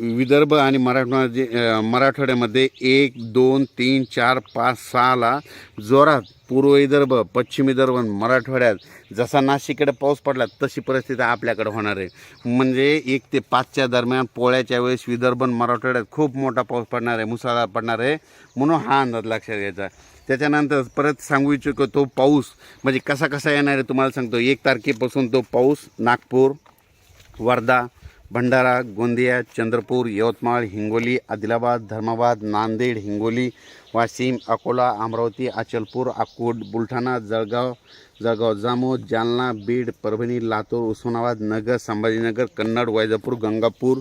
विदर्भ आणि मराठवाड्यामध्ये मराठवाड्यामध्ये एक दोन तीन चार पाच सहाला जोरात पूर्व विदर्भ पश्चिम विदर्भ मराठवाड्यात जसा नाशिककडे पाऊस पडला तशी परिस्थिती आपल्याकडे होणार आहे. म्हणजे एक ते पाचच्या दरम्यान पोळ्याच्या वेळेस विदर्भ मराठवाड्यात खूप मोठा पाऊस पडणार आहे मुसळधार पडणार आहे म्हणून हा अंदाज लक्षात घ्यायचा. त्याच्यानंतर परत सांगू इच्छितो तो पाऊस म्हणजे कसा कसा येणार आहे तुम्हाला सांगतो. एक तारखेपासून तो पाऊस नागपूर वर्धा भंडारा गोंदिया चंद्रपूर यवतमाळ हिंगोली आदिलाबाद धर्माबाद नांदेड हिंगोली वाशिम अकोला अमरावती अचलपूर अकोट बुलढाणा जळगाव जळगाव जामोद जालना बीड परभणी लातूर उस्मानाबाद नगर संभाजीनगर कन्नड वैजापूर गंगापूर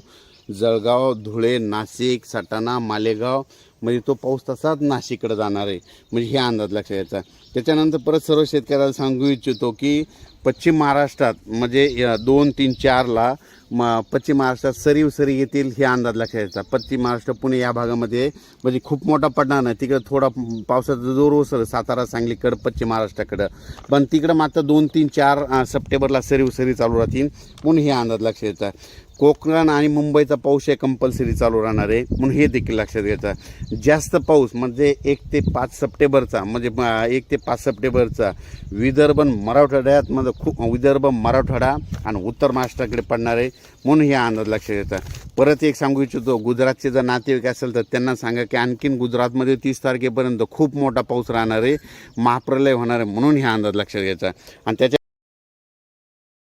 जळगाव धुळे नाशिक सटाणा मालेगाव म्हणजे तो पाऊस तसाच नाशिककडे जाणार आहे. म्हणजे हे अंदाज लक्षात यायचा. त्याच्यानंतर परत सर्व शेतकऱ्याला सांगू इच्छितो की पश्चिम महाराष्ट्रात म्हणजे दोन तीन चारला म पश्चिम महाराष्ट्रात सरीव सरी येतील हे अंदाज लक्षात यायचा. पश्चिम महाराष्ट्र पुणे या भागामध्ये म्हणजे खूप मोठा पडणार नाही तिकडं थोडा पावसाचा जोर ओसर सातारा सांगलीकडं पश्चिम महाराष्ट्राकडं. पण तिकडं मात्र दोन तीन चार सप्टेंबरला सरीव सरी चालू राहतील. म्हणून हे अंदाज लक्षात घ्यायचा कोकण आणि मुंबईचा पाऊस हे कंपल्सरी चालू राहणार आहे. म्हणून हे देखील लक्षात घ्यायचं जास्त पाऊस म्हणजे एक ते पाच सप्टेंबरचा म्हणजे एक ते पाच सप्टेंबरचा विदर्भ मराठवाड्यात म्हणजे खूप विदर्भ मराठवाडा आणि उत्तर महाराष्ट्राकडे पडणार आहे म्हणून हे अंदाज लक्षात घ्यायचा परत एक सांगू इच्छितो गुजरातचे जर नातेवाईक असेल तर त्यांना सांगा की आणखीन गुजरातमध्ये तीस तारखेपर्यंत खूप मोठा पाऊस राहणार आहे महाप्रलय होणार आहे म्हणून हे अंदाज लक्षात घ्यायचा आणि त्याच्या